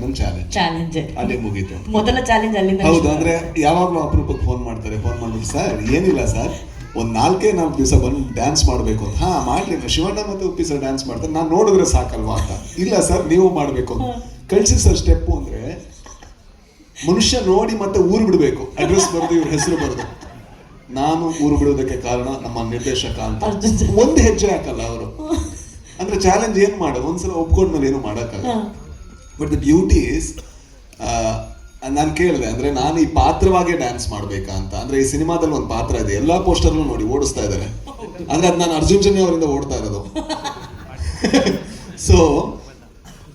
ಆದ್ಮೇಲೆ challenge challenge ಅಲ್ಲೇ ಮುಗೀತು. ಮೊದಲ ಚಾಲೆಂಜ್ ಅಲ್ಲಿಂದ ಹೌದು ಅಂದ್ರೆ ಯಾವಾಗ್ಲೂ ಅಪರೂಪಕ್ಕೆ ಫೋನ್ ಮಾಡ್ತಾರೆ. ಫೋನ್ ಮಾಡ್ಬಿಟ್ಟು ಸರ್ ಏನಿಲ್ಲ ಸರ್. ಒಂದ್ ನಾಲ್ಕೇ ನಾಲ್ಕು ದಿವಸ ಬಂದು ಡ್ಯಾನ್ಸ್ ಮಾಡ್ಬೇಕು ಅಂತ. ಹಾ ಮಾಡ್ಲಿ ಶಿವಣ್ಣ ಮತ್ತೆ ಉಪ್ಪಿ ಸರ್ ಡ್ಯಾನ್ಸ್ ಮಾಡ್ತಾರೆ. ನಾನು ನೋಡಿದ್ರೆ ಸಾಕಲ್ವಾ ಅಂತ. ಇಲ್ಲ ಸರ್ ನೀವು ಮಾಡ್ಬೇಕು ಕಳ್ಸಿ ಸರ್ ಸ್ಟೆಪ್ ಅಂದ್ರೆ ಮನುಷ್ಯ ನೋಡಿ ಮತ್ತೆ ಊರು ಬಿಡಬೇಕು. ಅಡ್ರೆಸ್ ಬರೆದು ಇವ್ರ ಹೆಸರು ಬರೆದು. ನಾನು ಊರು ಬಿಡೋದಕ್ಕೆ ಕಾರಣ ನಮ್ಮ ನಿರ್ದೇಶಕ ಅಂತ. ಒಂದು ಹೆಜ್ಜೆ ಹಾಕಲ್ಲ ಅವರು. ಅಂದ್ರೆ ಚಾಲೆಂಜ್ ಏನ್ ಮಾಡೋದು ಒಂದ್ಸಲ ಒಪ್ಕೊಂಡ್ಮೇಲೆ ಏನು ಮಾಡಕ್ಕಾಗಲ್ಲ. ಬಟ್ ದ ಬ್ಯೂಟಿ ಇಸ್ ನಾನು ಕೇಳಿದೆ, ಅಂದ್ರೆ ನಾನು ಈ ಪಾತ್ರವಾಗೇ ಡ್ಯಾನ್ಸ್ ಮಾಡ್ಬೇಕಾ ಅಂತ. ಅಂದ್ರೆ ಈ ಸಿನಿಮಾದಲ್ಲಿ ಒಂದು ಪಾತ್ರ ಇದೆ, ಎಲ್ಲಾ ಪೋಸ್ಟರ್ಲು ನೋಡಿ, ಓಡಿಸ್ತಾ ಇದ್ದಾರೆ. ಅಂದ್ರೆ ಅದು ನಾನು ಅರ್ಜುನ್ ಜನ್ಯ ಅವರಿಂದ ಓಡ್ತಾ ಇರೋದು. ಸೊ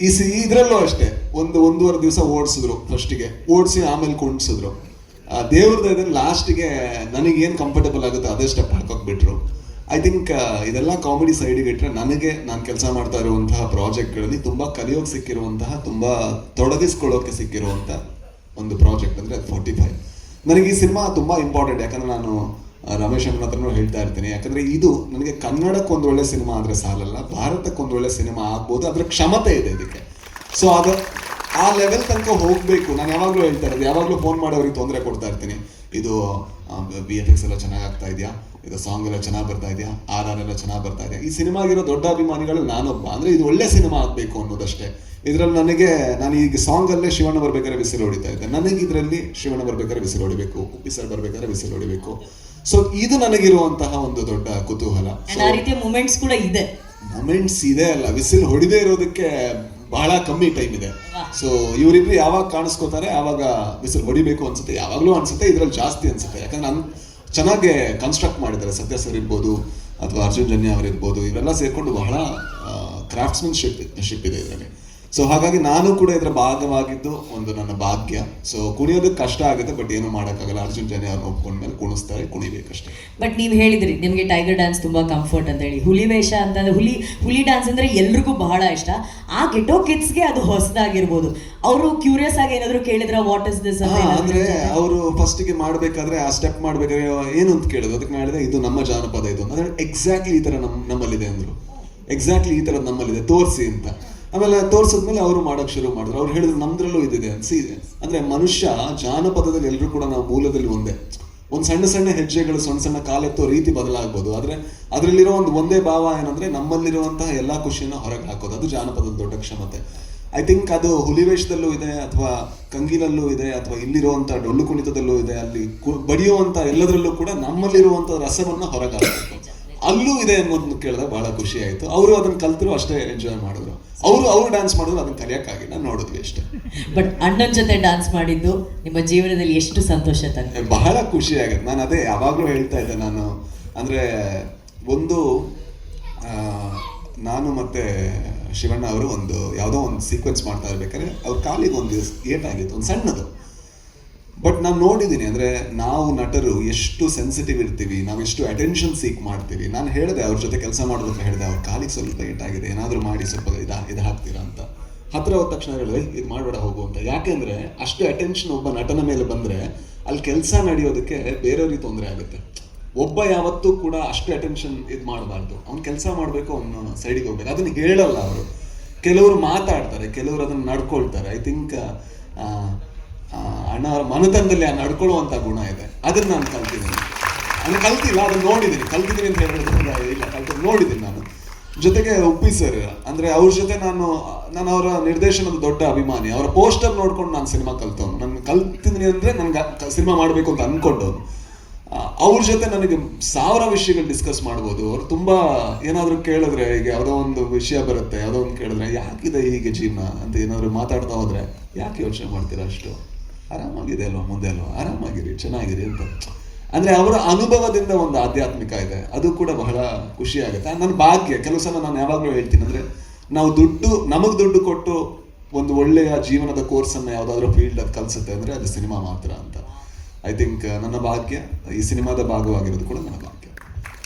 ಈ ಸಿ, ಇದ್ರಲ್ಲೂ ಅಷ್ಟೇ, ಒಂದು ಒಂದೂವರೆ ದಿವಸ ಓಡಿಸಿದ್ರು ಫಸ್ಟಿಗೆ ಓಡಿಸಿ ಆಮೇಲೆ ಕುಣಿಸಿದ್ರು. ದೇವ್ರದ್ದು ಇದನ್ನ ಲಾಸ್ಟಿಗೆ ನನಗೇನು ಕಂಫರ್ಟಬಲ್ ಆಗುತ್ತೆ, ಅದೇ ಸ್ಟೆಪ್ ಹಾಕೋಕ್ ಬಿಟ್ರು. ಐ ಥಿಂಕ್ ಇದೆಲ್ಲ ಕಾಮಿಡಿ ಸೈಡಿಗೆ ಇಟ್ಟರೆ ನನಗೆ ನಾನು ಕೆಲಸ ಮಾಡ್ತಾ ಇರುವಂತಹ ಪ್ರಾಜೆಕ್ಟ್ಗಳಲ್ಲಿ ತುಂಬಾ ಕಲಿಯೋಕೆ ಸಿಕ್ಕಿರುವಂತಹ, ತುಂಬಾ ತೊಡಗಿಸ್ಕೊಳ್ಳೋಕೆ ಸಿಕ್ಕಿರುವಂಥ ಒಂದು ಪ್ರಾಜೆಕ್ಟ್ ಅಂದ್ರೆ ಅದು ಫೋರ್ಟಿ ಫೈವ್ ನನಗೆ ಈ ಸಿನಿಮಾ ತುಂಬಾ ಇಂಪಾರ್ಟೆಂಟ್ ಯಾಕಂದ್ರೆ ನಾನು ರಮೇಶ್ ಅಣ್ಣನ ಹತ್ರನೂ ಹೇಳ್ತಾ ಇರ್ತೀನಿ. ಯಾಕಂದ್ರೆ ಇದು ನನಗೆ ಕನ್ನಡಕ್ಕೆ ಒಂದು ಒಳ್ಳೆ ಸಿನಿಮಾ ಆದ್ರೆ ಸಾಲಲ್ಲ, ಭಾರತಕ್ಕೆ ಒಂದು ಒಳ್ಳೆ ಸಿನಿಮಾ ಆಗ್ಬೋದು ಅದರ ಕ್ಷಮತೆ ಇದೆ ಇದಕ್ಕೆ. ಸೊ ಅದು ಆ ಲೆವೆಲ್ ತನಕ ಹೋಗ್ಬೇಕು. ನಾನು ಯಾವಾಗಲೂ ಹೇಳ್ತಾ ಇರೋದು ಯಾವಾಗಲೂ ಫೋನ್ ಮಾಡೋರಿಗೆ ಅವ್ರಿಗೆ ತೊಂದರೆ ಕೊಡ್ತಾ ಇರ್ತೀನಿ. ಇದು ಬಿ ಎಫ್ ಎಕ್ಸ್ ಎಲ್ಲ ಚೆನ್ನಾಗಿ ಆಗ್ತಾ ಇದೆಯಾ? ಇದು ಸಾಂಗ್ ಎಲ್ಲ ಚೆನ್ನಾಗಿ ಬರ್ತಾ ಇದೆಯಾ? ಆರ್ ಆರ್ ಎಲ್ಲ ಚೆನ್ನಾಗಿ ಬರ್ತಾ ಇದೆಯಾ? ಈ ಸಿನಿಮಾಗಿರೋ ದೊಡ್ಡ ಅಭಿಮಾನಿಗಳು ನಾನೊಬ್ಬ. ಅಂದ್ರೆ ಇದು ಒಳ್ಳೆ ಸಿನಿಮಾ ಆಗಬೇಕು ಅನ್ನೋದಷ್ಟೇ. ಇದರಲ್ಲಿ ನನಗೆ ನಾನು ಈಗ ಸಾಂಗ್ ಅಲ್ಲೇ ಶಿವಣ್ಣ ಬರ್ಬೇಕಾದ್ರೆ ಬಿಸಿಲು ಹೊಡಿತಾ ಇದ್ದೆ. ನನಗೆ ಇದರಲ್ಲಿ ಶಿವಣ್ಣ ಬರ್ಬೇಕಾದ್ರೆ ಬಿಸಿಲು ಹೊಡಿಬೇಕು ಉಪ್ಪಿ ಸರ್ ಬರ್ಬೇಕಾದ್ರೆ ಬಿಸಿಲು ಹೊಡಿಬೇಕು. ಸೊ ಇದು ನನಗಿರುವಂತಹ ಒಂದು ದೊಡ್ಡ ಕುತೂಹಲ. ಮೂಮೆಂಟ್ಸ್ ಕೂಡ ಇದೆ. ಮೂಮೆಂಟ್ಸ್ ಇದೆ ಅಲ್ಲ. ಬಿಸಿಲು ಹೊಡಿದೇ ಇರೋದಕ್ಕೆ ಬಹಳ ಕಮ್ಮಿ ಟೈಮ್ ಇದೆ. ಸೊ ಇವರಿಬ್ರು ಯಾವಾಗ ಕಾಣಿಸ್ಕೋತಾರೆ, ಆವಾಗ ಬಿಸಿಲು ಹೊಡಿಬೇಕು ಅನ್ಸುತ್ತೆ, ಯಾವಾಗಲೂ ಅನ್ಸುತ್ತೆ, ಇದ್ರಲ್ಲಿ ಜಾಸ್ತಿ ಅನ್ಸುತ್ತೆ. ಯಾಕಂದ್ರೆ ನನ್ ಚೆನ್ನಾಗಿ ಕನ್ಸ್ಟ್ರಕ್ಟ್ ಮಾಡಿದ್ದಾರೆ, ಸತ್ಯ ಸರ್ ಇರ್ಬೋದು, ಅಥವಾ ಅರ್ಜುನ್ ಜನ್ಯ ಅವರಿರ್ಬೋದು, ಇವೆಲ್ಲ ಸೇರ್ಕೊಂಡು ಬಹಳ ಕ್ರಾಫ್ಟ್ಸ್ಮನ್ಶಿಪ್ ಶಿಪ್ ಇದೆ ಇದರಲ್ಲಿ. ಸೊ ಹಾಗಾಗಿ ನಾನು ಕೂಡ ಇದರ ಭಾಗವಾಗಿದ್ದು ಒಂದು ನನ್ನ ಭಾಗ್ಯ. ಸೊ ಕುಣಿಯೋದಕ್ಕೆ ಕಷ್ಟ ಆಗುತ್ತೆ ಬಟ್ ಏನು ಮಾಡೋಕ್ಕಾಗಲ್ಲ. ಅರ್ಜುನ್ ಜನ ಅವ್ರನ್ನ ಒಪ್ಕೊಂಡ್ಮೇಲೆ ಕುಣಿಸ್ತಾರೆ ಕುಣಿಬೇಕಷ್ಟೇ. ಬಟ್ ನೀವು ಹೇಳಿದ್ರಿ ನಿಮಗೆ ಟೈಗರ್ ಡ್ಯಾನ್ಸ್ ತುಂಬಾ ಕಂಫರ್ಟ್ ಅಂತ ಹೇಳಿ. ಹುಲಿ ವೇಷ ಅಂತಂದ್ರೆ ಹುಲಿ ಹುಲಿ ಡ್ಯಾನ್ಸ್ ಅಂದ್ರೆ ಎಲ್ರಿಗೂ ಬಹಳ ಇಷ್ಟ. ಆ ಗೆಟೋ ಕಿಡ್ಸ್ಗೆ ಅದು ಹೊಸದಾಗಿರ್ಬೋದು. ಅವರು ಕ್ಯೂರಿಯಸ್ ಆಗಿ ಏನಾದ್ರು ಕೇಳಿದ್ರೆ ವಾಟ್ ಇಸ್ ದಿಸ್ ಅಂದ್ರೆ ಅವರು ಫಸ್ಟಿಗೆ ಮಾಡ್ಬೇಕಾದ್ರೆ ಆ ಸ್ಟೆಪ್ ಮಾಡ್ಬೇಕಾದ್ರೆ ಏನು ಅಂತ ಕೇಳಿದ್ರು. ಅದಕ್ಕೆ ಮಾಡಿದೆ ಇದು ನಮ್ಮ ಜಾನಪದ ಇದು ಅಂದ್ರೆ ಎಕ್ಸಾಕ್ಟ್ಲಿ ಈ ತರ ನಮ್ಮ ನಮ್ಮಲ್ಲಿದೆ ಅಂದ್ರು. ಎಕ್ಸಾಕ್ಟ್ಲಿ ಈ ತರ ನಮ್ಮಲ್ಲಿದೆ. ತೋರಿಸಿ ಅಂತ. ಆಮೇಲೆ ತೋರ್ಸಿದ್ಮೇಲೆ ಅವರು ಮಾಡೋಕೆ ಶುರು ಮಾಡಿದ್ರು. ಅವ್ರು ಹೇಳಿದ್ರು, ನಮ್ದ್ರಲ್ಲೂ ಇದಿದೆ. ಅನ್ಸಿ ಅಂದ್ರೆ ಮನುಷ್ಯ ಜಾನಪದದಲ್ಲಿ ಎಲ್ಲರೂ ಕೂಡ ನಾವು ಮೂಲದಲ್ಲಿ ಒಂದೇ. ಒಂದು ಸಣ್ಣ ಸಣ್ಣ ಹೆಜ್ಜೆಗಳು, ಸಣ್ಣ ಸಣ್ಣ ಕಾಲೆತ್ತೋ ರೀತಿ ಬದಲಾಗ್ಬೋದು. ಆದ್ರೆ ಅದರಲ್ಲಿರೋ ಒಂದು ಒಂದೇ ಭಾವ ಏನಂದ್ರೆ ನಮ್ಮಲ್ಲಿರುವಂತಹ ಎಲ್ಲಾ ಖುಷಿನ ಹೊರಗೆ ಹಾಕೋದು. ಅದು ಜಾನಪದದ ದೊಡ್ಡ ಕ್ಷಮತೆ. ಐ ಥಿಂಕ್ ಅದು ಹುಲಿವೇಷದಲ್ಲೂ ಇದೆ, ಅಥವಾ ಕಂಗಿನಲ್ಲೂ ಇದೆ, ಅಥವಾ ಇಲ್ಲಿರುವಂಥ ಡೊಳ್ಳು ಕುಣಿತದಲ್ಲೂ ಇದೆ, ಅಲ್ಲಿ ಬಡಿಯುವಂತ ಎಲ್ಲದರಲ್ಲೂ ಕೂಡ ನಮ್ಮಲ್ಲಿರುವಂಥ ರಸವನ್ನ ಹೊರಗೆ ಹಾಕಬೇಕು. ಅಲ್ಲೂ ಇದೆ ಅನ್ನೋದನ್ನ ಕೇಳಿದಾಗ ಬಹಳ ಖುಷಿ ಆಯಿತು. ಅವರು ಅದನ್ನ ಕಲ್ತರು ಅಷ್ಟೇ ಎಂಜಾಯ್ ಮಾಡಿದ್ರು. ಅವರು ಅವರು ಡ್ಯಾನ್ಸ್ ಮಾಡಿದ್ರು ಅದನ್ನ ನಾನು ನೋಡಿದ್ವಿ ಅಷ್ಟೇ. ಬಟ್ ಅಣ್ಣನ ಜೊತೆ ಡ್ಯಾನ್ಸ್ ಮಾಡಿದ್ದು ನಿಮ್ಮ ಜೀವನದಲ್ಲಿ ಎಷ್ಟು ಸಂತೋಷ ತಂದೆ ಬಹಳ ಖುಷಿ ಆಗುತ್ತೆ ನಾನು ಅದೇ ಯಾವಾಗಲೂ ಹೇಳ್ತಾ ಇದ್ದೆ ನಾನು. ಅಂದರೆ ಒಂದು ನಾನು ಮತ್ತು ಶಿವಣ್ಣ ಅವರು ಒಂದು ಯಾವುದೋ ಒಂದು ಸೀಕ್ವೆನ್ಸ್ ಮಾಡ್ತಾ ಇರ್ಬೇಕಾದ್ರೆ ಅವ್ರ ಕಾಲಿಗೆ ಒಂದು ಏಟಾಗಿತ್ತು. ಒಂದು ಸಣ್ಣದು. ಬಟ್ ನಾನು ನೋಡಿದ್ದೀನಿ ಅಂದರೆ ನಾವು ನಟರು ಎಷ್ಟು ಸೆನ್ಸಿಟಿವ್ ಇರ್ತೀವಿ, ನಾವು ಎಷ್ಟು ಅಟೆನ್ಷನ್ ಸೀಕ್ ಮಾಡ್ತೀವಿ. ನಾನು ಹೇಳಿದೆ ಅವ್ರ ಜೊತೆ ಕೆಲಸ ಮಾಡೋದಕ್ಕೆ ಹೇಳಿದೆ, ಅವ್ರ ಕಾಲಿಗೆ ಸ್ವಲ್ಪ ಏಟಾಗಿದೆ ಏನಾದರೂ ಮಾಡಿ ಸ್ವಲ್ಪ ಇದಾ, ಇದು ಹಾಕ್ತೀರಾ ಅಂತ. ಹತ್ರ ಹೋದ ತಕ್ಷಣ ಹೇಳಿದ್ರೆ ಇದು ಮಾಡಬೇಡ, ಹೋಗು ಅಂತ. ಯಾಕೆಂದರೆ ಅಷ್ಟು ಅಟೆನ್ಷನ್ ಒಬ್ಬ ನಟನ ಮೇಲೆ ಬಂದರೆ, ಅಲ್ಲಿ ಕೆಲಸ ನಡೆಯೋದಕ್ಕೆ ಬೇರೆಯವ್ರಿಗೆ ತೊಂದರೆ ಆಗುತ್ತೆ. ಒಬ್ಬ ಯಾವತ್ತೂ ಕೂಡ ಅಷ್ಟು ಅಟೆನ್ಷನ್ ಇದು ಮಾಡಬಾರ್ದು. ಅವ್ನು ಕೆಲಸ ಮಾಡಬೇಕು, ಅವನು ಸೈಡಿಗೆ ಹೋಗ್ಬೇಕು. ಅದನ್ನ ಹೇಳಲ್ಲ ಅವರು. ಕೆಲವರು ಮಾತಾಡ್ತಾರೆ, ಕೆಲವರು ಅದನ್ನು ನಡ್ಕೊಳ್ತಾರೆ. ಐ ಥಿಂಕ್ ಅಣ್ಣ ಅವರ ಮನತನದಲ್ಲಿ ಆ ನಡ್ಕೊಳ್ಳುವಂತ ಗುಣ ಇದೆ. ಅದನ್ನ ನಾನು ಕಲ್ತಿದ್ದೀನಿ. ಅಂದ್ರೆ ಕಲ್ತಿಲ್ಲ ಅದನ್ನ ನೋಡಿದ್ದೀನಿ. ಕಲ್ತಿದ್ದೀನಿ ಅಂತ ಹೇಳಿದ್ರೆ ಇಲ್ಲ ಕಲ್ತು ನೋಡಿದ್ದೀನಿ ನಾನು. ಜೊತೆಗೆ ಉಪ್ಪಿ ಸರ್, ಅಂದ್ರೆ ಅವ್ರ ಜೊತೆ ನಾನು ನಾನು ಅವರ ನಿರ್ದೇಶನದ ದೊಡ್ಡ ಅಭಿಮಾನಿ. ಅವರ ಪೋಸ್ಟರ್ ನೋಡ್ಕೊಂಡು ನಾನು ಸಿನಿಮಾ ಕಲ್ತವನು. ನಾನು ಕಲ್ತಿದ್ದೀನಿ ಅಂದ್ರೆ ನನ್ಗೆ ಸಿನಿಮಾ ಮಾಡಬೇಕು ಅಂತ ಅನ್ಕೊಂಡವನು. ಅವ್ರ ಜೊತೆ ನನಗೆ ಸಾವಿರ ವಿಷಯಗಳು ಡಿಸ್ಕಸ್ ಮಾಡ್ಬೋದು. ಅವ್ರು ತುಂಬಾ ಏನಾದರೂ ಕೇಳಿದ್ರೆ ಹೀಗೆ ಯಾವುದೋ ಒಂದು ವಿಷಯ ಬರುತ್ತೆ, ಯಾವುದೋ ಒಂದು ಕೇಳಿದ್ರೆ, ಯಾಕಿದೆ ಹೀಗೆ ಜೀವನ? ಅಂತ ಏನಾದ್ರು ಮಾತಾಡ್ತಾ ಹೋದ್ರೆ ಯಾಕೆ ಯೋಚನೆ ಮಾಡ್ತೀರಾ ಅಷ್ಟು? ಆರಾಮಾಗಿದೆ ಅಲ್ವಾ ಮುಂದೆ ಅಲ್ವಾ? ಆರಾಮಾಗಿರಿ, ಚೆನ್ನಾಗಿರಿ ಅಂತ. ಅಂದ್ರೆ ಅವರ ಅನುಭವದಿಂದ ಒಂದು ಆಧ್ಯಾತ್ಮಿಕ ಇದೆ. ಅದು ಕೂಡ ಬಹಳ ಖುಷಿ ಆಗುತ್ತೆ. ನನ್ನ ಭಾಗ್ಯ ಕೆಲವು ಸಲ ನಾನು ಯಾವಾಗಲೂ ಹೇಳ್ತೀನಿ, ಅಂದ್ರೆ ನಾವು ದುಡ್ಡು, ನಮಗೆ ದುಡ್ಡು ಕೊಟ್ಟು ಒಂದು ಒಳ್ಳೆಯ ಜೀವನದ ಕೋರ್ಸ್ ಅನ್ನ ಯಾವ್ದಾದ್ರು ಫೀಲ್ಡ್ ಅದು ಕಲ್ಸುತ್ತೆ ಅಂದ್ರೆ ಅದು ಸಿನಿಮಾ ಮಾತ್ರ ಅಂತ. ಐ ಥಿಂಕ್ ನನ್ನ ಭಾಗ್ಯ, ಈ ಸಿನಿಮಾದ ಭಾಗವಾಗಿರೋದು ಕೂಡ ನನ್ನ ಭಾಗ್ಯ.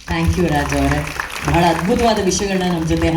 ಥ್ಯಾಂಕ್ ಯು ರಾಜ್ ಅವರೇ. ಬಹಳ ಅದ್ಭುತವಾದ ವಿಷಯಗಳನ್ನ ನಮ್ಮ ಜೊತೆ